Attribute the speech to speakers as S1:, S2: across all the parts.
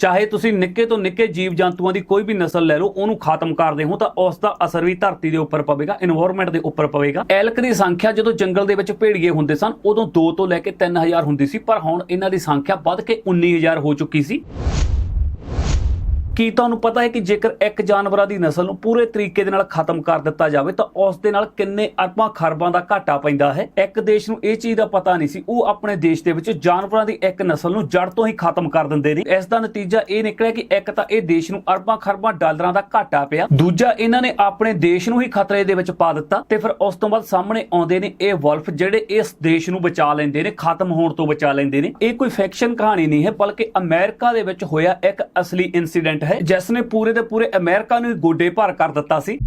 S1: ਚਾਹੇ ਤੁਸੀਂ ਨਿੱਕੇ ਤੋਂ ਨਿੱਕੇ ਜੀਵ ਜੰਤੂਆਂ ਦੀ ਕੋਈ ਵੀ ਨਸਲ ਲੈ ਲਓ, ਉਹਨੂੰ ਖਤਮ ਕਰਦੇ ਹੋ ਤਾਂ ਉਸ ਦਾ ਅਸਰ ਵੀ ਧਰਤੀ ਦੇ ਉੱਪਰ ਪਵੇਗਾ এনवायरमेंट ਦੇ ਉੱਪਰ ਪਵੇਗਾ। ਐਲਕ ਦੀ ਸੰਖਿਆ ਜਦੋਂ ਜੰਗਲ ਦੇ ਵਿੱਚ ਭੇੜੀਏ ਹੁੰਦੇ ਸਨ, ਉਦੋਂ 2 ਤੋਂ ਲੈ ਕੇ 3000 ਹੁੰਦੀ ਸੀ, ਪਰ ਹੁਣ ਇਹਨਾਂ ਦੀ ਸੰਖਿਆ ਵੱਧ ਕੇ 19000 ਹੋ ਚੁੱਕੀ ਸੀ। ਕੀ ਤੁਹਾਨੂੰ ਪਤਾ ਹੈ ਕਿ ਜੇਕਰ ਇੱਕ ਜਾਨਵਰਾਂ ਦੀ ਨਸਲ ਨੂੰ ਪੂਰੇ ਤਰੀਕੇ ਦੇ ਨਾਲ ਖਤਮ ਕਰ ਦਿੱਤਾ ਜਾਵੇ, ਤਾਂ ਉਸ ਦੇ ਨਾਲ ਕਿੰਨੇ ਅਰਬਾਂ ਖਰਬਾਂ ਦਾ ਘਾਟਾ ਪੈਂਦਾ ਹੈ? ਇੱਕ ਦੇਸ਼ ਨੂੰ ਇਹ ਚੀਜ਼ ਦਾ ਪਤਾ ਨਹੀਂ ਸੀ। ਉਹ ਆਪਣੇ ਦੇਸ਼ ਦੇ ਵਿੱਚ ਜਾਨਵਰਾਂ ਦੀ ਇੱਕ ਨਸਲ ਨੂੰ ਜੜ ਤੋਂ ਹੀ ਖਤਮ ਕਰ ਦਿੰਦੇ ਨੇ। ਇਸ ਦਾ ਨਤੀਜਾ ਇਹ ਨਿਕਲਿਆ ਕਿ ਇੱਕ ਤਾਂ ਇਹ ਦੇਸ਼ ਨੂੰ ਅਰਬਾਂ ਖਰਬਾਂ ਡਾਲਰਾਂ ਦਾ ਘਾਟਾ ਪਿਆ। ਦੂਜਾ, ਇਹਨਾਂ ਨੇ ਆਪਣੇ ਦੇਸ਼ ਨੂੰ ਹੀ ਖਤਰੇ ਦੇ ਵਿੱਚ ਪਾ ਦਿੱਤਾ ਤੇ ਫਿਰ ਉਸ ਤੋਂ ਬਾਅਦ ਸਾਹਮਣੇ ਆਉਂਦੇ ਨੇ ਇਹ ਵਲਫ ਜਿਹੜੇ ਇਸ ਦੇਸ਼ ਨੂੰ ਬਚਾ ਲੈਂਦੇ ਨੇ, ਖਤਮ ਹੋਣ ਤੋਂ ਬਚਾ ਲੈਂਦੇ ਨੇ। ਇਹ ਕੋਈ ਫਿਕਸ਼ਨ ਕਹਾਣੀ ਨਹੀਂ ਹੈ, ਬਲਕਿ ਅਮਰੀਕਾ ਦੇ ਵਿੱਚ ਹੋਇਆ ਇੱਕ ਅਸਲੀ ਇਨਸੀਡੈਂਟ ਹੈ ਜਿਸ ਨੇ ਪੂਰੇ ਦੇ ਪੂਰੇ ਅਮਰੀਕਾ ਨੂੰ ਗੋਡੇ ਭਾਰ ਕਰ ਦਿੱਤਾ ਸੀ।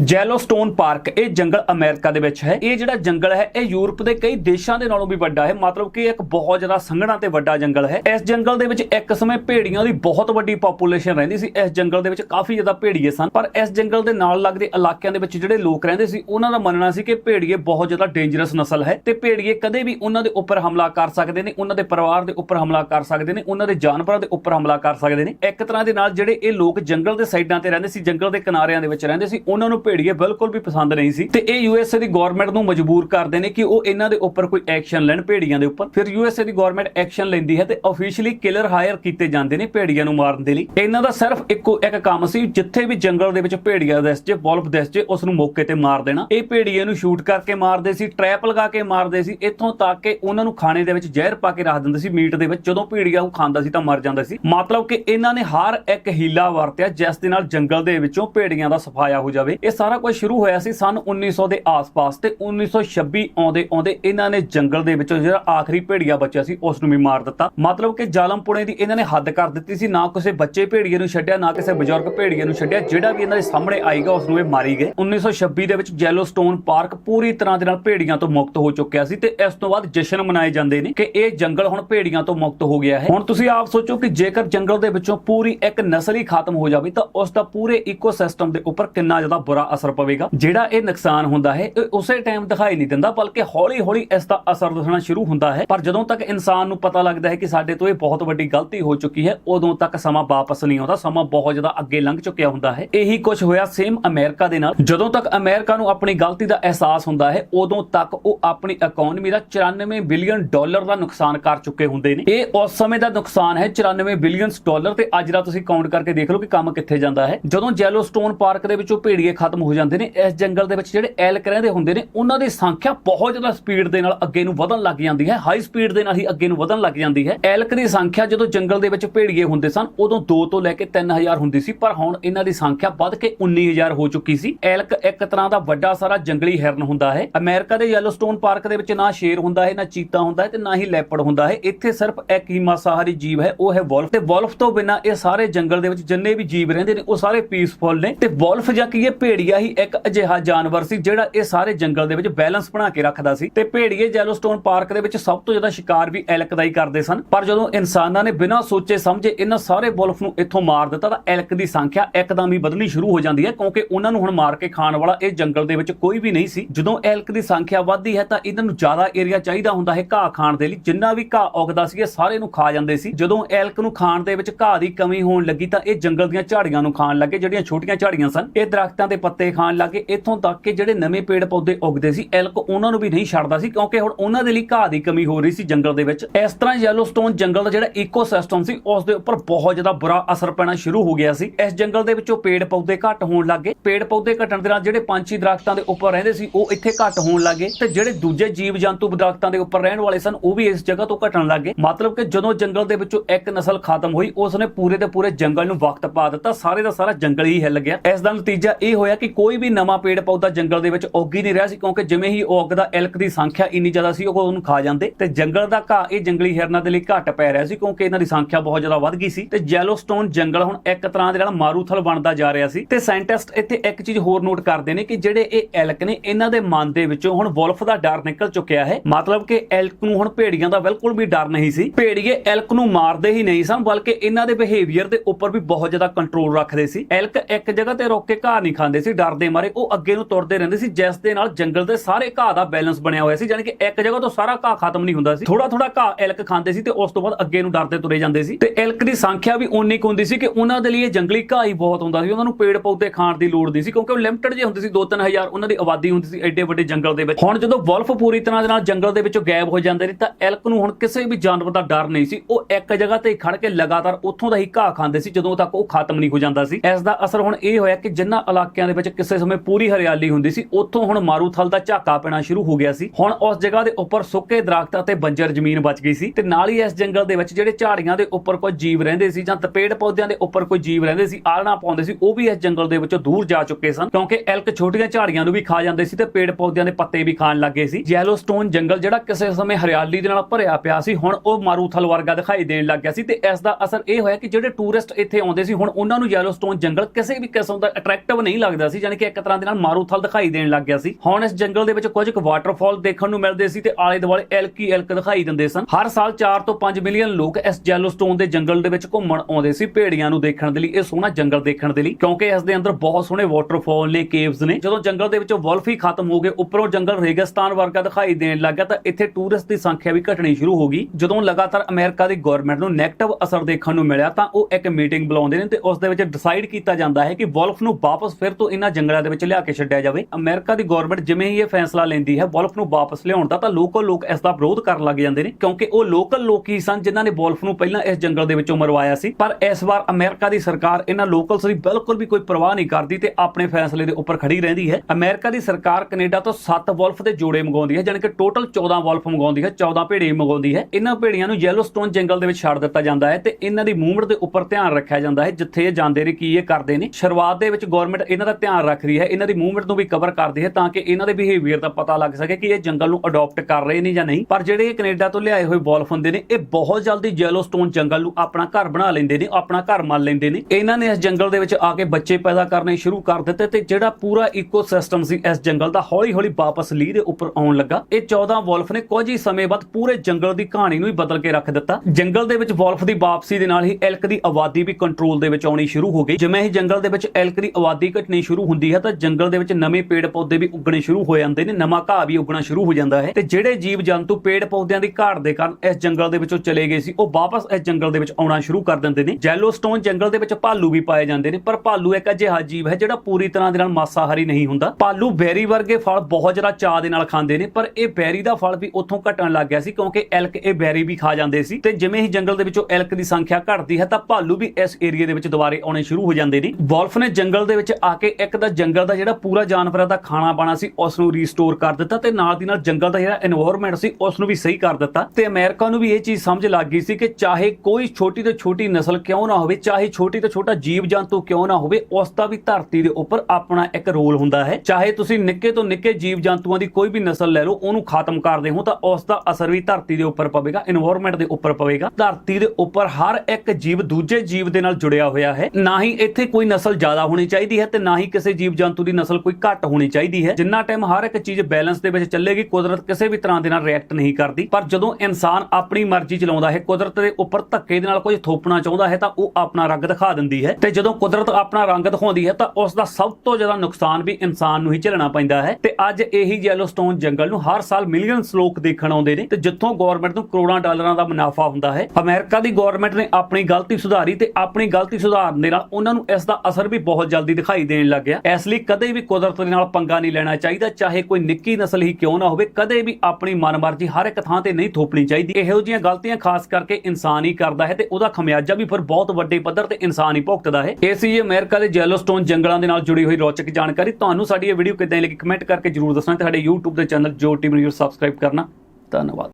S1: ਜੈਲੋਸਟੋਨ ਪਾਰਕ, ਇਹ ਜੰਗਲ ਅਮਰੀਕਾ ਦੇ ਵਿੱਚ ਹੈ। ਇਹ ਜਿਹੜਾ ਜੰਗਲ ਹੈ, ਇਹ ਯੂਰਪ ਦੇ ਕਈ ਦੇਸ਼ਾਂ ਦੇ ਨਾਲੋਂ ਵੀ ਵੱਡਾ ਹੈ। ਮਤਲਬ ਕਿ ਇੱਕ ਬਹੁਤ ਜ਼ਿਆਦਾ ਸੰਘਣਾ ਤੇ ਵੱਡਾ ਜੰਗਲ ਹੈ। ਇਸ ਜੰਗਲ ਦੇ ਵਿੱਚ ਇੱਕ ਸਮੇਂ ਭੇੜੀਆਂ ਦੀ ਬਹੁਤ ਵੱਡੀ ਪੋਪੂਲੇਸ਼ਨ ਰਹਿੰਦੀ ਸੀ। ਇਸ ਜੰਗਲ ਦੇ ਵਿੱਚ ਕਾਫੀ ਜ਼ਿਆਦਾ ਭੇੜੀਏ ਸਨ। ਪਰ ਇਸ ਜੰਗਲ ਦੇ ਨਾਲ ਲੱਗਦੇ ਇਲਾਕਿਆਂ ਦੇ ਵਿੱਚ ਜਿਹੜੇ ਲੋਕ ਰਹਿੰਦੇ ਸੀ, ਉਹਨਾਂ ਦਾ ਮੰਨਣਾ ਸੀ ਕਿ ਭੇੜੀਏ ਬਹੁਤ ਜ਼ਿਆਦਾ ਡੇਂਜਰਸ ਨਸਲ ਹੈ ਤੇ ਭੇੜੀਏ ਕਦੇ ਵੀ ਉਹਨਾਂ ਦੇ ਉੱਪਰ ਹਮਲਾ ਕਰ ਸਕਦੇ ਨੇ, ਉਹਨਾਂ ਦੇ ਪਰਿਵਾਰ ਦੇ ਉੱਪਰ ਹਮਲਾ ਕਰ ਸਕਦੇ ਨੇ, ਉਹਨਾਂ ਦੇ ਜਾਨਵਰਾਂ ਦੇ ਉੱਪਰ ਹਮਲਾ ਕਰ ਸਕਦੇ ਨੇ। ਇੱਕ ਤਰ੍ਹਾਂ ਦੇ ਨਾਲ ਜਿਹੜੇ ਇਹ ਲੋਕ ਜੰਗਲ ਦੇ ਸਾਈਡਾਂ ਤੇ ਰਹਿੰਦੇ ਸੀ, ਜੰਗਲ ਦੇ ਕਿਨਾਰਿਆਂ ਦੇ ਵਿੱਚ ਰਹਿੰਦੇ ਸੀ, ਉਹਨਾਂ ਨੂੰ ਭੇੜੀਏ ਬਿਲਕੁਲ ਵੀ ਪਸੰਦ ਨਹੀਂ ਸੀ। ਤੇ ਇਹ ਯੂਐਸਏ ਦੀ ਗਵਰਨਮੈਂਟ ਨੂੰ ਮਜਬੂਰ ਕਰਦੇ ਨੇ ਕਿ ਉਹ ਇਹਨਾਂ ਦੇ ਉੱਪਰ ਕੋਈ ਐਕਸ਼ਨ ਲੈਣ ਭੇੜੀਆਂ ਦੇ ਉੱਪਰ। ਫਿਰ ਯੂਐਸਏ ਦੀ ਗਵਰਨਮੈਂਟ ਐਕਸ਼ਨ ਲੈਂਦੀ ਹੈ ਤੇ ਅਫੀਸ਼ੀਅਲੀ ਕਿਲਰ ਹਾਇਰ ਕੀਤੇ ਜਾਂਦੇ ਨੇ ਭੇੜੀਆਂ ਨੂੰ ਮਾਰਨ ਦੇ ਲਈ। ਇਹਨਾਂ ਦਾ ਸਿਰਫ ਇੱਕੋ ਇੱਕ ਕੰਮ ਸੀ, ਜਿੱਥੇ ਵੀ ਜੰਗਲ ਦੇ ਵਿੱਚ ਭੇੜੀਆ ਦਿਸ ਜੇ ਵੋਲਫ ਦਿਸ ਜੇ, ਉਸ ਨੂੰ ਮੌਕੇ ਤੇ ਮਾਰ ਦੇਣਾ। ਇਹ ਭੇੜੀਏ ਨੂੰ ਸ਼ੂਟ ਕਰਕੇ ਮਾਰਦੇ ਸੀ ਟ੍ਰੈਪ ਲਗਾ ਕੇ ਮਾਰਦੇ ਸੀ, ਇੱਥੋਂ ਤੱਕ ਕਿ ਉਹਨਾਂ ਨੂੰ ਖਾਣੇ ਦੇ ਵਿੱਚ ਜ਼ਹਿਰ ਪਾ ਕੇ ਰੱਖ ਦਿੰਦੇ ਸੀ। ਮੀਟ ਦੇ ਵਿੱਚ ਜਦੋਂ ਭੇੜੀਆ ਉਹ ਖਾਂਦਾ ਸੀ ਤਾਂ ਮਰ ਜਾਂਦਾ ਸੀ। ਮਤਲਬ ਕਿ ਇਹਨਾਂ ਨੇ ਹਰ ਇੱਕ ਹੀਲਾ ਵਰਤਿਆ, ਜਿਸ ਦੇ ਨਾਲ ਜੰਗਲ ਦੇ ਵਿੱਚੋਂ ਭੇੜੀਆਂ ਦਾ ਸਫਾਇਆ ਹੋ ਜਾਵੇ। ਇਹ ਸਾਰਾ ਕੁਝ ਸ਼ੁਰੂ ਹੋਇਆ ਸੀ ਸਨ 1900 ਦੇ ਆਸ-ਪਾਸ ਤੇ 1926 ਆਉਂਦੇ ਆਉਂਦੇ ਇਹਨਾਂ ਨੇ ਜੰਗਲ ਦੇ ਵਿੱਚੋਂ ਜਿਹੜਾ ਆਖਰੀ ਭੇੜੀਆ ਬਚਿਆ ਸੀ ਉਸ ਨੂੰ ਵੀ ਮਾਰ ਦਿੱਤਾ। ਮਤਲਬ ਕਿ ਜ਼ਾਲਮਪੁਣੇ ਦੀ ਇਹਨਾਂ ਨੇ ਹੱਦ ਕਰ ਦਿੱਤੀ ਸੀ, ਨਾ ਕਿਸੇ ਬੱਚੇ ਭੇੜੀਏ ਨੂੰ ਛੱਡਿਆ, ਨਾ ਕਿਸੇ ਬਜ਼ੁਰਗ ਭੇੜੀਏ ਨੂੰ ਛੱਡਿਆ, ਜਿਹੜਾ ਵੀ ਇਹਨਾਂ ਦੇ ਸਾਹਮਣੇ ਆਏਗਾ ਉਸ ਨੂੰ ਇਹ ਮਾਰੀ ਗਏ। 1926 ਦੇ ਵਿੱਚ ਜੈਲੋਸਟੋਨ ਪਾਰਕ ਪੂਰੀ ਤਰ੍ਹਾਂ ਦੇ ਨਾਲ ਭੇੜੀਆਂ ਤੋਂ ਮੁਕਤ ਹੋ ਚੁੱਕਿਆ ਸੀ ਤੇ ਇਸ ਤੋਂ ਬਾਅਦ ਜਸ਼ਨ ਮਨਾਏ ਜਾਂਦੇ ਨੇ ਕਿ ਇਹ ਜੰਗਲ ਹੁਣ ਭੇੜੀਆਂ ਤੋਂ ਮੁਕਤ ਹੋ ਗਿਆ ਹੈ। ਹੁਣ ਤੁਸੀਂ ਆਪ ਸੋਚੋ ਕਿ ਜੇਕਰ ਜੰਗਲ ਦੇ ਵਿੱਚੋਂ ਪੂਰੀ ਇੱਕ ਨਸਲ ਹੀ ਖਤਮ ਹੋ ਜਾਵੇ ਤਾਂ ਉਸ ਦਾ ਪੂਰੇ ਇਕੋਸਿਸਟਮ ਦੇ ਉੱਪਰ ਕਿੰਨਾ ਜ਼ਿਆਦਾ ਬੁਰਾ ਅਸਰ ਪਵੇਗਾ। ਜਿਹੜਾ ਇਹ ਨੁਕਸਾਨ ਹੁੰਦਾ ਹੈ, ਇਹ ਉਸੇ ਟਾਈਮ ਦਿਖਾਈ ਨਹੀਂ ਦਿੰਦਾ, ਬਲਕਿ ਹੌਲੀ-ਹੌਲੀ ਇਸ ਦਾ ਅਸਰ ਦਿਖਣਾ ਸ਼ੁਰੂ ਹੁੰਦਾ ਹੈ। ਪਰ ਜਦੋਂ ਤੱਕ ਇਨਸਾਨ ਨੂੰ ਪਤਾ ਲੱਗਦਾ ਹੈ ਕਿ ਸਾਡੇ ਤੋਂ ਇਹ ਬਹੁਤ ਵੱਡੀ ਗਲਤੀ ਹੋ ਚੁੱਕੀ ਹੈ, ਉਦੋਂ ਤੱਕ ਸਮਾਂ ਵਾਪਸ ਨਹੀਂ ਆਉਂਦਾ, ਸਮਾਂ ਬਹੁਤ ਜ਼ਿਆਦਾ ਅੱਗੇ ਲੰਘ ਚੁੱਕਿਆ ਹੁੰਦਾ ਹੈ। ਇਹੀ ਕੁਝ ਹੋਇਆ ਸੇਮ ਅਮਰੀਕਾ ਦੇ ਨਾਲ। ਜਦੋਂ ਤੱਕ ਅਮਰੀਕਾ ਨੂੰ ਆਪਣੀ ਗਲਤੀ ਦਾ ਅਹਿਸਾਸ ਹੁੰਦਾ ਹੈ, ਉਦੋਂ ਤੱਕ ਉਹ ਆਪਣੀ ਇਕਨੋਮੀ ਦਾ 94 ਬਿਲੀਅਨ ਡਾਲਰ ਦਾ ਨੁਕਸਾਨ ਕਰ ਚੁੱਕੇ ਹੁੰਦੇ ਨੇ। ਇਹ ਉਸ ਸਮੇਂ ਦਾ ਨੁਕਸਾਨ ਹੈ 94 ਬਿਲੀਅਨ ਡਾਲਰ ਤੇ ਅੱਜ ਦਾ ਤੁਸੀਂ ਕਾਊਂਟ ਕਰਕੇ ਦੇਖ ਲਓ ਕਿ ਕੰਮ ਕਿੱਥੇ ਜਾਂਦਾ ਹੈ। ਜਦੋਂ ਜੈਲੋਸਟੋਨ ਪਾਰਕ ਦੇ ਵਿੱਚੋਂ ਭੇੜੀਏ ਖਤਮ ਹੋ ਜਾਂਦੇ ਨੇ। ਇਸ ਜੰਗਲ ਦੇ ਵਿੱਚ ਜਿਹੜੇ ਐਲਕ ਰਹਿੰਦੇ ਹੁੰਦੇ ਨੇ, ਉਹਨਾਂ ਦੀ ਸੰਖਿਆ ਬਹੁਤ ਜ਼ਿਆਦਾ ਸਪੀਡ ਦੇ ਨਾਲ ਅੱਗੇ ਨੂੰ ਵਧਣ ਲੱਗ ਜਾਂਦੀ ਹੈ। ਹਾਈ ਸਪੀਡ ਦੇ ਨਾਲ ਹੀ ਅੱਗੇ ਨੂੰ ਵਧਣ ਲੱਗ ਜਾਂਦੀ ਹੈ। ਐਲਕ ਦੀ ਸੰਖਿਆ ਜਦੋਂ ਜੰਗਲ ਦੇ ਵਿੱਚ ਭੇੜੀਏ ਹੁੰਦੇ ਸਨ, ਉਦੋਂ 2 ਤੋਂ ਲੈ ਕੇ 3000 ਹੁੰਦੀ ਸੀ, ਪਰ ਹੁਣ ਇਹਨਾਂ ਦੀ ਸੰਖਿਆ ਵੱਧ ਕੇ 19000 ਹੋ ਚੁੱਕੀ ਸੀ। ਐਲਕ ਇੱਕ ਤਰ੍ਹਾਂ ਦਾ ਵੱਡਾ ਸਾਰਾ ਜੰਗਲੀ ਹਿਰਨ ਹੁੰਦਾ ਹੈ। ਅਮਰੀਕਾ ਦੇ ਯੈਲੋਸਟੋਨ ਪਾਰਕ ਦੇ ਵਿੱਚ ਨਾ ਸ਼ੇਰ ਹੁੰਦਾ ਹੈ, ਨਾ ਚੀਤਾ ਹੁੰਦਾ ਹੈ ਤੇ ਨਾ ਹੀ ਲੈਪੜ ਹੁੰਦਾ ਹੈ। ਇੱਥੇ ਸਿਰਫ ਇੱਕ ਹੀ ਮਾਸਾਹਾਰੀ ਜੀਵ ਹੈ, ਉਹ ਹੈ ਵੋਲਫ ਤੇ ਵੋਲਫ ਤੋਂ ਬਿਨਾ ਇਹ ਸਾਰੇ ਜੰਗਲ ਦੇ ਵਿੱਚ ਜਿੰਨੇ ਵੀ ਜੀਵ ਰਹਿੰਦੇ ਨੇ, ਉਹ ਸਾਰੇ ਪੀਸਫੁਲ ਨੇ। ਤੇ ਵੋਲਫ ਜਾਂ ਕੀ ਇਹ ਭੇੜੀਆ ਹੀ ਇੱਕ ਅਜਿਹਾ ਜਾਨਵਰ ਸੀ ਜਿਹੜਾ ਇਹ ਸਾਰੇ ਜੰਗਲ ਦੇ ਵਿੱਚ ਬੈਲੈਂਸ ਬਣਾ ਕੇ ਰੱਖਦਾ ਸੀ ਤੇ ਭੇੜੀਏ ਜੈਲੋਸਟੋਨ ਪਾਰਕ ਦੇ ਵਿੱਚ ਸਭ ਤੋਂ ਜ਼ਿਆਦਾ ਸ਼ਿਕਾਰ ਵੀ ਐਲਕ ਦਾ ਹੀ ਕਰਦੇ ਸਨ। ਪਰ ਜਦੋਂ ਇਨਸਾਨਾਂ ਨੇ ਬਿਨਾਂ ਸੋਚੇ ਸਮਝੇ ਇਹਨਾਂ ਸਾਰੇ ਵੁਲਫ ਨੂੰ ਇੱਥੋਂ ਮਾਰ ਦਿੱਤਾ ਤਾਂ ਐਲਕ ਦੀ ਸੰਖਿਆ ਇੱਕਦਮ ਹੀ ਵਧਣੀ ਸ਼ੁਰੂ ਹੋ ਜਾਂਦੀ ਹੈ ਕਿਉਂਕਿ ਉਹਨਾਂ ਨੂੰ ਹੁਣ ਮਾਰ ਕੇ ਖਾਣ ਵਾਲਾ ਇਹ ਜੰਗਲ ਦੇ ਵਿੱਚ ਕੋਈ ਵੀ ਨਹੀਂ ਸੀ। ਜਦੋਂ ਐਲਕ ਦੀ ਸੰਖਿਆ ਵੱਧਦੀ ਹੈ ਤਾਂ ਇਹਨਾਂ ਨੂੰ ਜ਼ਿਆਦਾ ਏਰੀਆ ਚਾਹੀਦਾ ਹੁੰਦਾ ਹੈ ਘਾਹ ਖਾਣ ਦੇ ਲਈ। ਜਿੰਨਾ ਵੀ ਘਾਹ ਉਗਦਾ ਸੀ, ਇਹ ਸਾਰੇ ਨੂੰ ਖਾ ਜਾਂਦੇ ਸੀ। ਜਦੋਂ ਐਲਕ ਨੂੰ ਖਾਣ ਦੇ ਵਿੱਚ ਘਾਹ ਦੀ ਕਮੀ ਹੋਣ ਲੱਗੀ ਤਾਂ ਇਹ ਜੰਗਲ ਦੀਆਂ ਝਾੜੀਆਂ ਨੂੰ ਖਾਣ ਲੱਗੇ, ਜਿਹੜੀਆਂ ਛੋਟੀਆਂ ਝਾੜੀਆਂ ਸਨ, ਇਹ ਦਰਖਤਾਂ ਦੇ ਪੱਤੇ ਖਾਣ ਲੱਗੇ ਇੱਥੋਂ ਤੱਕ ਕਿ ਜਿਹੜੇ ਨਵੇਂ ਪੇੜ ਪੌਦੇ ਉੱਗਦੇ ਸੀ, ਐਲਕ ਉਹਨਾਂ ਨੂੰ ਵੀ ਨਹੀਂ ਛੱਡਦਾ ਸੀ, ਕਿਉਂਕਿ ਹੁਣ ਉਹਨਾਂ ਦੇ ਲਈ ਘਾਹ ਦੀ ਕਮੀ ਹੋ ਰਹੀ ਸੀ ਜੰਗਲ ਦੇ ਵਿੱਚ। ਇਸ ਤਰ੍ਹਾਂ ਯੈਲੋਸਟੋਨ ਜੰਗਲ ਦਾ ਜਿਹੜਾ ਇਕੋਸਿਸਟਮ ਸੀ, ਉਸ ਦੇ ਉੱਪਰ ਬਹੁਤ ਜ਼ਿਆਦਾ ਬੁਰਾ ਅਸਰ ਪੈਣਾ ਸ਼ੁਰੂ ਹੋ ਗਿਆ ਸੀ। ਇਸ ਜੰਗਲ ਦੇ ਵਿੱਚੋਂ ਪੇੜ ਪੌਦੇ ਘੱਟ ਹੋਣ ਲੱਗੇ ਪੇੜ ਪੌਦੇ ਘਟਣ ਦੇ ਨਾਲ ਜਿਹੜੇ ਪੰਛੀ ਦਰਖਤਾਂ ਦੇ ਉੱਪਰ ਰਹਿੰਦੇ ਸੀ, ਉਹ ਇੱਥੇ ਘੱਟ ਹੋਣ ਲੱਗੇ ਤੇ ਜਿਹੜੇ ਦੂਜੇ ਜੀਵ ਜੰਤੂ ਦਰਖਤਾਂ ਦੇ ਉੱਪਰ ਰਹਿਣ ਵਾਲੇ ਸਨ, ਉਹ ਵੀ ਇਸ ਜਗ੍ਹਾ ਤੋਂ ਘਟਣ ਲੱਗੇ ਮਤਲਬ ਕਿ ਜਦੋਂ ਜੰਗਲ ਦੇ ਵਿੱਚੋਂ ਇੱਕ ਨਸਲ ਖਤਮ ਹੋਈ ਉਸ ਨੇ ਪੂਰੇ ਦੇ ਪੂਰੇ ਜੰਗਲ ਨੂੰ ਵਕਤ ਪਾ ਦਿੱਤਾ। ਸਾਰੇ ਦਾ ਸਾਰਾ ਜੰਗਲ ਹੀ ਹਿੱਲ ਗਿਆ। ਇਸ ਦਾ ਨਤੀਜਾ ਇਹ ਹੋਇਆ ਕਿ ਕੋਈ ਵੀ ਨਵਾਂ ਪੇੜ ਪੌਦਾ ਜੰਗਲ ਦੇ ਵਿੱਚ ਉੱਗ ਹੀ ਨਹੀਂ ਰਿਹਾ ਸੀ, ਕਿਉਂਕਿ ਜਿਵੇਂ ਹੀ ਉਹ ਉੱਗਦਾ ਐਲਕ ਦੀ ਸੰਖਿਆ ਇੰਨੀ ਜ਼ਿਆਦਾ ਸੀ, ਉਹ ਉਹਨੂੰ ਖਾ ਜਾਂਦੇ। ਤੇ ਜੰਗਲ ਦਾ ਘਾਹ, ਇਹ ਜੰਗਲੀ ਹਿਰਨਾਂ ਦੇ ਲਈ ਘੱਟ ਪੈ ਰਿਹਾ ਸੀ, ਕਿਉਂਕਿ ਇਹਨਾਂ ਦੀ ਸੰਖਿਆ ਬਹੁਤ ਜ਼ਿਆਦਾ ਵੱਧ ਗਈ ਸੀ। ਤੇ ਜੈਲੋਸਟੋਨ ਜੰਗਲ ਹੁਣ ਇੱਕ ਤਰ੍ਹਾਂ ਦੇ ਨਾਲ ਮਾਰੂਥਲ ਬਣਦਾ ਜਾ ਰਿਹਾ ਸੀ। ਤੇ ਸਾਇੰਟਿਸਟ ਇੱਥੇ ਇੱਕ ਚੀਜ਼ ਹੋਰ ਨੋਟ ਕਰਦੇ ਨੇ ਕਿ ਜਿਹੜੇ ਇਹ ਐਲਕ ਨੇ, ਇਹਨਾਂ ਦੇ ਮਨ ਦੇ ਵਿੱਚੋਂ ਹੁਣ ਵੁਲਫ ਦਾ ਡਰ ਨਿਕਲ ਚੁੱਕਿਆ ਹੈ। ਮਤਲਬ ਕਿ ਐਲਕ ਨੂੰ ਹੁਣ ਭੇੜੀਆਂ ਦਾ ਬਿਲਕੁਲ ਵੀ ਡਰ ਨਹੀਂ ਸੀ। ਭੇੜੀਏ ਐਲਕ ਨੂੰ ਮਾਰਦੇ ਹੀ ਨਹੀਂ ਸਨ, ਬਲਕਿ ਇਹਨਾਂ ਦੇ ਬਿਹੇਵੀਅਰ ਦੇ ਉੱਪਰ ਵੀ ਬਹੁਤ ਜ਼ਿਆਦਾ ਕੰਟਰੋਲ ਰੱਖਦੇ ਸੀ। ਐਲਕ ਇੱਕ ਜਗ੍ਹਾ ਤੇ ਰੁਕ ਕੇ ਘਾਹ ਨਹੀਂ ਖਾਂਦੇ ਸੀ ਸੀ ਡਰ ਦੇ ਮਾਰੇ, ਉਹ ਅੱਗੇ ਨੂੰ ਤੁਰਦੇ ਰਹਿੰਦੇ ਸੀ, ਜਿਸ ਦੇ ਨਾਲ ਜੰਗਲ ਦੇ ਸਾਰੇ ਘਾਹ ਦਾ ਬੈਲੈਂਸ ਬਣਿਆ ਹੋਇਆ ਸੀ ਯਾਨੀ ਕਿ ਇੱਕ ਜਗ੍ਹਾ ਤੋਂ ਸਾਰਾ ਘਾਹ ਖਤਮ ਨਹੀਂ ਹੁੰਦਾ ਸੀ। ਥੋੜਾ ਥੋੜਾ ਘਾਹ ਐਲਕ ਖਾਂਦੇ ਸੀ ਤੇ ਉਸ ਤੋਂ ਬਾਅਦ ਅੱਗੇ ਨੂੰ ਡਰਦੇ ਤੁਰੇ ਜਾਂਦੇ ਸੀ। ਤੇ ਐਲਕ ਦੀ ਸੰਖਿਆ ਵੀ ਓਨੀ ਕੁ ਹੁੰਦੀ ਸੀ ਕਿ ਉਹਨਾਂ ਦੇ ਲਈ ਇਹ ਜੰਗਲੀ ਘਾਹ ਹੀ ਬਹੁਤ ਹੁੰਦਾ ਸੀ। ਉਹਨਾਂ ਨੂੰ ਪੇੜ ਪੌਦੇ ਖਾਣ ਦੀ ਲੋੜ ਨਹੀਂ ਸੀ, ਕਿਉਂਕਿ ਉਹ ਲਿਮਟਿਡ ਜੇ ਹੁੰਦੇ ਸੀ 2-3000 ਉਹਨਾਂ ਦੀ ਆਬਾਦੀ ਹੁੰਦੀ ਸੀ ਐਡੇ ਵੱਡੇ ਜੰਗਲ ਦੇ ਵਿੱਚ। ਹੁਣ ਜਦੋਂ ਵਲਫ ਪੂਰੀ ਤਰ੍ਹਾਂ ਦੇ ਨਾਲ ਜੰਗਲ ਦੇ ਵਿੱਚੋਂ ਗਾਇਬ ਹੋ ਜਾਂਦੇ ਨੇ, ਤਾਂ ਐਲਕ ਨੂੰ ਹੁਣ ਕਿਸੇ ਵੀ ਜਾਨਵਰ ਦਾ ਡਰ ਨਹੀਂ ਸੀ। ਉਹ ਇੱਕ ਜਗ੍ਹਾ ਤੇ ਖੜ ਕੇ ਲਗਾਤਾਰ ਉੱਥੋਂ ਦਾ ਹੀ ਘਾਹ ਖਾਂਦੇ ਸੀ, ਜਦੋਂ ਤੱਕ ਉਹ ਖਤਮ ਨਹੀਂ ਹੋ ਜਾਂਦਾ ਸੀ। ਇਸ ਦਾ ਅਸਰ ਹੁਣ ਇਹ ਹੋਇਆ ਕਿ ਜਿੰਨਾ ਇਲਾਕਿਆਂ ਦੇ ਵਿੱਚ ਕਿਸੇ ਸਮੇਂ ਪੂਰੀ ਹਰਿਆਲੀ ਹੁੰਦੀ ਸੀ, ਉੱਥੋਂ ਹੁਣ ਮਾਰੂਥਲ ਦਾ ਝਾਕਾ ਪੈਣਾ ਸ਼ੁਰੂ ਹੋ ਗਿਆ ਸੀ। ਹੁਣ ਉਸ ਜਗ੍ਹਾ ਦੇ ਉੱਪਰ ਸੁੱਕੇ ਦਰਖਤ ਅਤੇ ਬੰਜਰ ਜ਼ਮੀਨ ਬਚ ਗਈ ਸੀ ਤੇ ਨਾਲ ਹੀ ਇਸ ਜੰਗਲ ਦੇ ਵਿੱਚ ਜਿਹੜੇ ਝਾੜੀਆਂ ਦੇ ਉੱਪਰ ਕੋਈ ਜੀਵ ਰਹਿੰਦੇ ਸੀ ਜਾਂ ਤਪੇੜ ਪੌਦਿਆਂ ਦੇ ਉੱਪਰ ਕੋਈ ਜੀਵ ਰਹਿੰਦੇ ਸੀ ਆਲਣਾ ਪਾਉਂਦੇ ਸੀ, ਉਹ ਵੀ ਇਸ ਜੰਗਲ ਦੇ ਵਿੱਚੋਂ ਦੂਰ ਜਾ ਚੁੱਕੇ ਸਨ ਕਿਉਂਕਿ ਐਲਕ ਛੋਟੀਆਂ ਝਾੜੀਆਂ ਨੂੰ ਵੀ ਖਾ ਜਾਂਦੇ ਸੀ ਤੇ ਪੇੜ ਪੌਦਿਆਂ ਦੇ ਪੱਤੇ ਵੀ ਖਾਣ ਲੱਗੇ ਸੀ। ਯੈਲੋਸਟੋਨ ਜੰਗਲ ਜਿਹੜਾ ਕਿਸੇ ਸਮੇਂ ਹਰਿਆਲੀ ਦੇ ਨਾਲ ਭਰਿਆ ਪਿਆ ਸੀ, ਹੁਣ ਉਹ ਮਾਰੂਥਲ ਵਰਗਾ ਦਿਖਾਈ ਦੇਣ ਲੱਗ ਗਿਆ ਸੀ ਤੇ ਇਸ ਦਾ ਅਸਰ ਇਹ ਹੋਇਆ ਕਿ ਜਿਹੜੇ ਟੂਰਿਸਟ ਇੱਥੇ ਆਉਂਦੇ ਸੀ, ਹੁਣ ਉਹਨਾਂ ਨੂੰ ਯੈਲੋਸਟੋਨ ਜੰਗਲ ਕਿਸੇ ਵੀ ਕਿਸਮ ਦਾ ਅਟਰੈਕਟਿਵ ਨਹੀਂ ਲੱਗਦਾ ਸੀ ਯਾਨੀ ਕਿ ਇੱਕ ਤਰ੍ਹਾਂ ਦੇ ਨਾਲ ਮਾਰੂਥਲ ਦਿਖਾਈ ਦੇਣ ਲੱਗ ਗਿਆ ਸੀ। ਹੁਣ ਇਸ ਜੰਗਲ ਦੇ ਵਿੱਚ ਕੁਝ ਕੁ ਵਾਟਰਫਾਲ ਦੇਖਣ ਨੂੰ ਮਿਲਦੇ ਸੀ ਤੇ ਆਲੇ ਦੁਆਲੇ ਐਲਕ ਐਲਕ ਦਿਖਾਈ ਦਿੰਦੇ ਸਨ। ਹਰ ਸਾਲ 4 ਤੋਂ 5 ਮਿਲੀਅਨ ਲੋਕ ਇਸ ਯੈਲੋਸਟੋਨ ਦੇ ਜੰਗਲ ਦੇ ਵਿੱਚ ਘੁੰਮਣ ਆਉਂਦੇ ਸੀ ਭੇੜੀਆਂ ਨੂੰ ਦੇਖਣ ਦੇ ਲਈ, ਇਹ ਸੋਹਣਾ ਜੰਗਲ ਦੇਖਣ ਦੇ ਲਈ, ਕਿਉਂਕਿ ਇਸ ਦੇ ਅੰਦਰ ਬਹੁਤ ਸੋਹਣੇ ਵਾਟਰਫਾਲ ਨੇ ਕੇਵਸ ਨੇ। ਜਦੋਂ ਜੰਗਲ ਦੇ ਵਿੱਚੋਂ ਵੁਲਫ ਹੀ ਖਤਮ ਹੋ ਗਏ, ਉੱਪਰੋਂ ਜੰਗਲ ਰੇਗਿਸਤਾਨ ਵਰਗਾ ਦਿਖਾਈ ਦੇਣ ਲੱਗਾ ਤਾਂ ਇੱਥੇ ਟੂਰਿਸਟ ਦੀ ਸੰਖਿਆ ਵੀ ਘਟਣੀ ਸ਼ੁਰੂ ਹੋ ਗਈ। ਜਦੋਂ ਲਗਾਤਾਰ ਅਮਰੀਕਾ ਦੀ ਗਵਰਨਮੈਂਟ ਨੂੰ ਨੈਗੇਟਿਵ ਅਸਰ ਦੇਖਣ ਨੂੰ ਮਿਲਿਆ, ਤਾਂ ਉਹ ਇੱਕ ਮੀਟਿੰਗ ਬੁਲਾਉਂਦੇ ਨੇ ਤੇ ਉਸ ਦੇ ਵਿੱਚ ਡਿਸਾਈਡ ਕੀਤਾ ਜਾਂਦਾ ਹੈ ਕਿ ਵੁਲਫ ਨੂੰ ਵਾਪਸ ਫਿਰ ਤੋਂ ਇਹਨਾਂ ਜੰਗਲਾਂ ਦੇ ਵਿੱਚ ਲਿਆ ਕੇ ਛੱਡਿਆ ਜਾਵੇ। ਅਮਰੀਕਾ ਦੀ ਗਵਰਨਮੈਂਟ ਜਿਵੇਂ ਹੀ ਇਹ ਫੈਸਲਾ ਲੈਂਦੀ ਹੈ ਵੁਲਫ ਨੂੰ ਵਾਪਸ ਲਿਆਉਣ ਦਾ, ਤਾਂ ਲੋਕਲ ਲੋਕ ਇਸ ਦਾ ਵਿਰੋਧ ਕਰਨ ਲੱਗ ਜਾਂਦੇ ਨੇ, ਕਿਉਂਕਿ ਉਹ ਲੋਕਲ ਲੋਕ ਹੀ ਸਨ ਜਿਨ੍ਹਾਂ ਨੇ ਵੁਲਫ ਨੂੰ ਪਹਿਲਾਂ ਇਸ ਜੰਗਲ ਦੇ ਵਿੱਚੋਂ ਮਰਵਾਇਆ ਸੀ। ਪਰ ਇਸ ਵਾਰ ਅਮਰੀਕਾ ਦੀ ਸਰਕਾਰ ਇਹਨਾਂ ਲੋਕਲਸ ਦੀ ਬਿਲਕੁਲ ਵੀ ਕੋਈ ਪਰਵਾਹ ਨਹੀਂ ਕਰਦੀ ਤੇ ਆਪਣੇ ਫੈਸਲੇ ਦੇ ਉੱਪਰ ਖੜੀ ਰਹਿੰਦੀ ਹੈ। ਅਮਰੀਕਾ ਦੀ ਸਰਕਾਰ ਕੈਨੇਡਾ ਤੋਂ 7 ਵੋਲਫ ਦੇ ਜੋੜੇ ਮੰਗਾਉਂਦੀ ਹੈ, ਜਾਣੀ ਕਿ ਟੋਟਲ 14 ਵੋਲਫ ਮੰਗਾਉਂਦੀ ਹੈ 14 ਭੇੜੇ ਮੰਗਾਉਂਦੀ ਹੈ। ਇਹਨਾਂ ਭੇੜੀਆਂ ਨੂੰ ਯੈਲੋਸਟੋਨ ਜੰਗਲ ਦੇ ਵਿੱਚ ਛੱਡ ਦਿੱਤਾ ਜਾਂਦਾ ਹੈ ਤੇ ਇਹਨਾਂ ਦੀ ਮੂਵਮੈਂਟ ਦੇ ਉੱਪਰ ਧਿਆਨ ਰੱਖਿਆ ਜਾਂਦਾ ਹੈ, ਜਿੱਥੇ ਇਹ ਜਾਂਦੇ ਨੇ, ਕੀ ਇਹ ਕਰਦੇ ਨੇ। ਸ਼ੁਰੂਆਤ ਦੇ ਵਿੱਚ ਗਵਰਨਮੈਂਟ ਇਹਨਾਂ ਦਾ ਧਿਆਨ ਰੱਖਦੀ ਹੈ, ਇਹਨਾਂ ਦੀ ਮੂਵਮੈਂਟ ਨੂੰ ਵੀ ਕਵਰ ਕਰਦੀ ਹੈ ਤਾਂ ਕਿ ਇਹਨਾਂ ਦੇ ਬਿਹੇਵੀਅਰ ਦਾ ਪਤਾ ਲੱਗ ਸਕੇ ਕਿ ਇਹ ਜੰਗਲ ਨੂੰ ਅਡਾਪਟ ਕਰ ਰਹੇ ਨੇ ਜਾਂ ਨਹੀਂ। ਪਰ ਜਿਹੜੇ ਇਹ ਕੈਨੇਡਾ ਤੋਂ ਲਿਆਏ ਹੋਏ ਵੁਲਫ ਹੁੰਦੇ ਨੇ, ਇਹ ਬਹੁਤ ਜਲਦੀ ਯੈਲੋਸਟੋਨ ਜੰਗਲ ਨੂੰ ਆਪਣਾ ਘਰ ਬਣਾ ਲੈਂਦੇ ਨੇ, ਆਪਣਾ ਘਰ ਮੰਨ ਲੈਂਦੇ ਨੇ। ਇਹਨਾਂ ਨੇ ਇਸ ਜੰਗਲ ਦੇ ਵਿੱਚ ਆ ਕੇ ਬੱਚੇ ਪੈਦਾ ਕਰਨੇ ਸ਼ੁਰੂ ਕਰ ਦਿੱਤੇ ਤੇ ਜਿਹੜਾ ਪੂਰਾ ਇਕੋਸਿਸਟਮ ਸੀ ਇਸ ਜੰਗਲ ਦਾ ਹੌਲੀ-ਹੌਲੀ ਵਾਪਸ ਲੀਹ ਦੇ ਉੱਪਰ ਆਉਣ ਲੱਗਾ। ਇਹ 14 ਵੋਲਫ ਨੇ ਕੁਝ ਹੀ ਸਮੇਂ ਬਾਅਦ ਪੂਰੇ ਜੰਗਲ ਦੀ ਕਹਾਣੀ ਨੂੰ ਹੀ ਬਦਲ ਕੇ ਰੱਖ ਦਿੱਤਾ। ਜੰਗਲ ਦੇ ਵਿੱਚ ਵੋਲਫ ਦੀ ਵਾਪਸੀ ਦੇ ਨਾਲ ਹੀ ਐਲਕ ਦੀ ਆਬਾਦੀ ਵੀ ਕੰਟਰੋਲ ਦੇ ਵਿੱਚ ਆਉਣੀ ਸ਼ੁਰੂ ਹੋ ਗਈ। ਜਿਵੇਂ ਹੀ ਜੰਗਲ ਦੇ ਵਿੱਚ ਐਲਕ ਦੀ ਆਬਾਦੀ ਘਟਣੀ ਸ਼ੁਰੂ ਹੁੰਦੀ ਹੈ ਤਾਂ ਜੰਗਲ ਦੇ ਵਿੱਚ ਨਵੇਂ ਪੇੜ ਪੌਦੇ ਵੀ ਉੱਗਣੇ ਸ਼ੁਰੂ ਹੋ ਜਾਂਦੇ ਨੇ, ਨਵਾਂ ਘਾਹ ਵੀ ਉੱਗਣਾ ਸ਼ੁਰੂ ਹੋ ਜਾਂਦਾ ਹੈ ਤੇ ਜਿਹੜੇ ਜੀਵ ਜੰਤੂ ਪੇੜ ਪੌਦਿਆਂ ਦੀ ਘਾਟ ਦੇ ਕਾਰਨ ਇਸ ਜੰਗਲ ਦੇ ਵਿੱਚੋਂ ਚਲੇ ਗਏ ਸੀ, ਉਹ ਵਾਪਸ ਇਸ ਜੰਗਲ ਦੇ ਵਿੱਚ ਆਉਣਾ ਸ਼ੁਰੂ ਕਰ ਦਿੰਦੇ ਨੇ। ਜੈਲੋਸਟੋਨ ਜੰਗਲ ਦੇ ਵਿੱਚ ਭਾਲੂ ਵੀ ਪਾਏ ਜਾਂਦੇ ਨੇ, ਪਰ ਭਾਲੂ ਇੱਕ ਅਜਿਹਾ ਜੀਵ ਹੈ ਜਿਹੜਾ ਪੂਰੀ ਤਰ੍ਹਾਂ ਦੇ ਨਾਲ ਮਾਸਾਹਾਰੀ ਨਹੀਂ ਹੁੰਦਾ। ਭਾਲੂ ਬੈਰੀ ਵਰਗੇ ਫਲ ਬਹੁਤ ਜ਼ਿਆਦਾ ਚਾਹ ਦੇ ਨਾਲ ਖਾਂਦੇ ਨੇ, ਪਰ ਇਹ ਬੈਰੀ ਦਾ ਫਲ ਵੀ ਉੱਥੋਂ ਘਟਣ ਲੱਗ ਗਿਆ ਸੀ ਕਿਉਂਕਿ ਐਲਕ ਇਹ ਬੈਰੀ ਵੀ ਖਾ ਜਾਂਦੇ ਸੀ ਤੇ ਜਿਵੇਂ ਹੀ ਜੰਗਲ ਦੇ ਵਿੱਚੋਂ ਐਲਕ ਦੀ ਸੰਖਿਆ ਘਟਦੀ ਹੈ ਤਾਂ ਭਾਲੂ ਵੀ ਇਸ ਏਰੀਆ ਦੇ ਵਿੱਚ ਦੁਬਾਰੇ ਆਉਣੇ ਸ਼ੁਰੂ ਹੋ ਜਾਂਦੇ ਨੇ। ਵੋਲਫ ਨੇ ਜੰਗਲ ਦੇ ਵਿੱਚ ਆ ਕੇ ਇੱਕ ਦਾ ਜੰਗਲ ਦਾ ਜਿਹੜਾ ਪੂਰਾ ਜਾਨਵਰਾਂ ਦਾ ਖਾਣਾ ਬਾਣਾ ਸੀ ਉਸ ਨੂੰ ਰੀਸਟੋਰ ਕਰ ਦਿੱਤਾ ਤੇ ਨਾਲ ਦੀ ਨਾਲ ਜੰਗਲ ਦਾ ਜਿਹੜਾ এনवायरमेंट ਸੀ ਉਸ ਨੂੰ ਵੀ ਸਹੀ ਕਰ ਦਿੱਤਾ। ਤੇ ਅਮਰੀਕਾ ਨੂੰ ਵੀ ਇਹ ਚੀਜ਼ ਸਮਝ ਲੱਗ ਗਈ ਸੀ ਕਿ ਚਾਹੇ ਕੋਈ ਛੋਟੀ ਤੋਂ ਛੋਟੀ ਨਸਲ ਕਿਉਂ ਨਾ ਹੋਵੇ, ਚਾਹੇ ਛੋਟੀ ਤੋਂ ਛੋਟਾ ਜੀਵ ਜੰਤੂ ਕਿਉਂ ਨਾ ਹੋਵੇ, ਉਸ ਦਾ ਵੀ ਧਰਤੀ ਦੇ ਉੱਪਰ ਆਪਣਾ ਇੱਕ ਰੋਲ ਹੁੰਦਾ ਹੈ। ਚਾਹੇ ਤੁਸੀਂ ਨਿੱਕੇ ਤੋਂ ਨਿੱਕੇ ਜੀਵ ਜੰਤੂਆਂ ਦੀ ਕੋਈ ਵੀ ਨਸਲ ਲੈ ਲਓ, ਉਹਨੂੰ ਖਤਮ ਕਰਦੇ ਹੋ ਤਾਂ ਉਸ ਦਾ ਅਸਰ ਵੀ ਧਰਤੀ ਦੇ ਉੱਪਰ ਪਵੇਗਾ এনवायरमेंट ਦੇ ਉੱਪਰ ਪਵੇਗਾ। ਧਰਤੀ ਦੇ ਉੱਪਰ ਹਰ ਇੱਕ ਜੀਵ ਦੂਜੇ ਜੀਵ ਦੇ ਨਾਲ ਜੁੜਿਆ ਹੋਇਆ ਹੈ। ਨਾ ਹੀ ਇੱਥੇ ਕੋਈ ਨਸਲ ਜ਼ਿਆਦਾ ਹੋਣੀ ਚਾਹੀਦੀ ਹੈ ਤੇ ਨਾ ਹੀ ਕਿਸੇ ਜੀਵ ਜੰਤੂ ਦੀ ਨਸਲ ਕੋਈ ਘੱਟ ਹੋਣੀ ਚਾਹੀਦੀ ਹੈ। ਜਿੰਨਾ ਟਾਈਮ ਹਰ ਇੱਕ ਚੀਜ਼ ਬੈਲੈਂਸ ਦੇ ਵਿੱਚ ਚੱਲੇਗੀ, ਕੁਦਰਤ ਕਿਸੇ ਵੀ ਤਰ੍ਹਾਂ ਦੇ ਨਾਲ ਰਿਐਕਟ ਨਹੀਂ ਕਰਦੀ। ਪਰ ਜਦੋਂ ਇਨਸਾਨ ਆਪਣੀ ਮਰਜ਼ੀ ਚਲਾਉਂਦਾ ਹੈ, ਕੁਦਰਤ ਦੇ ਉੱਪਰ ਧੱਕੇ ਦੇ ਨਾਲ ਕੁਝ ਥੋਪਣਾ ਚਾਹੁੰਦਾ ਹੈ, ਤਾਂ ਉਹ ਆਪਣਾ ਰੰਗ ਦਿਖਾ ਦਿੰਦੀ ਹੈ। ਤੇ ਜਦੋਂ ਕੁਦਰਤ ਆਪਣਾ ਰੰਗ ਦਿਖਾਉਂਦੀ ਹੈ, ਤਾਂ ਉਸ ਦਾ ਸਭ ਤੋਂ ਜ਼ਿਆਦਾ ਨੁਕਸਾਨ ਵੀ ਇਨਸਾਨ ਨੂੰ ਹੀ ਝੱਲਣਾ ਪੈਂਦਾ ਹੈ। ਤੇ ਅੱਜ ਇਹੀ ਯੈਲੋਸਟੋਨ ਜੰਗਲ ਨੂੰ ਹਰ ਸਾਲ ਮਿਲੀਅਨਸ ਲੋਕ ਦੇਖਣ ਆਉਂਦੇ ਨੇ। ਤੇ ਜਿੱਥੋਂ ਗਵਰਨਮੈਂਟ ਨੂੰ ਕਰੋੜਾਂ ਡਾਲਰਾਂ ਦਾ ਮੁਨਾਫਾ ਹੁੰਦਾ ਹੈ, ਅਮਰੀਕਾ ਦੀ ਗਵਰਨਮੈਂਟ ਨੇ ਆਪਣੀ ਗਲਤੀ ਸੁਧਾਰੀ ਤੇ ਆਪਣੀ ਗਲਤੀ ਸੁਧਾਰਨ ਦੇ ਨਾਲ ਉਹਨਾਂ ਨੂੰ ਇਸ ਦਾ ਅਸਰ ਵੀ ਬਹੁਤ ਜਲਦੀ ਦਿਖਾਈ ਦੇਣ ਲੱਗ ਗਿਆ। ਇਸ ਲਈ ਕਦੇ ਵੀ ਕੁਦਰਤ ਦੇ ਨਾਲ ਪੰਗਾ ਨਹੀਂ ਲੈਣਾ ਚਾਹੀਦਾ, ਚਾਹੇ ਕੋਈ ਨਿੱਕੀ ਨਸਲ ਹੀ ਕਿਉਂ ਨਾ ਹੋਵੇ, ਕਦੇ ਵੀ ਆਪਣੀ ਮਨਮਰਜ਼ੀ ਹਰ ਇੱਕ ਥਾਂ ਤੇ ਨਹੀਂ ਥੋਪਣੀ ਚਾਹੀਦੀ। ਇਹੋ ਜਿਹੀਆਂ ਗਲਤੀਆਂ ਖਾਸ ਕਰਕੇ ਇਨਸਾਨ ਹੀ ਕਰਦਾ ਹੈ ਤੇ ਉਹਦਾ ਖਮਿਆਜਾ ਵੀ ਫਿਰ ਬਹੁਤ ਵੱਡੇ ਪੱਧਰ ਤੇ ਇਨਸਾਨ ਹੀ ਭੁਗਤਦਾ ਹੈ। ਇਹ ਸੀ ਅਮਰੀਕਾ ਦੇ ਜੈਲੋਸਟੋਨ ਜੰਗਲਾਂ ਦੇ ਨਾਲ ਜੁੜੀ ਹੋਈ ਰੌਚਕ ਜਾਣਕਾਰੀ। ਤੁਹਾਨੂੰ ਸਾਡੀ ਇਹ ਵੀਡੀਓ ਕਿੱਦਾਂ ਲੱਗੀ ਕਮੈਂਟ ਕਰਕੇ ਜਰੂਰ ਦੱਸਣਾ ਤੇ ਸਾਡੇ YouTube ਦੇ ਚੈਨਲ ਜੋ ਟੀਮ ਨੂੰ ਸਬਸਕ੍ਰਾਈਬ ਕਰਨਾ। ਧੰਨਵਾਦ।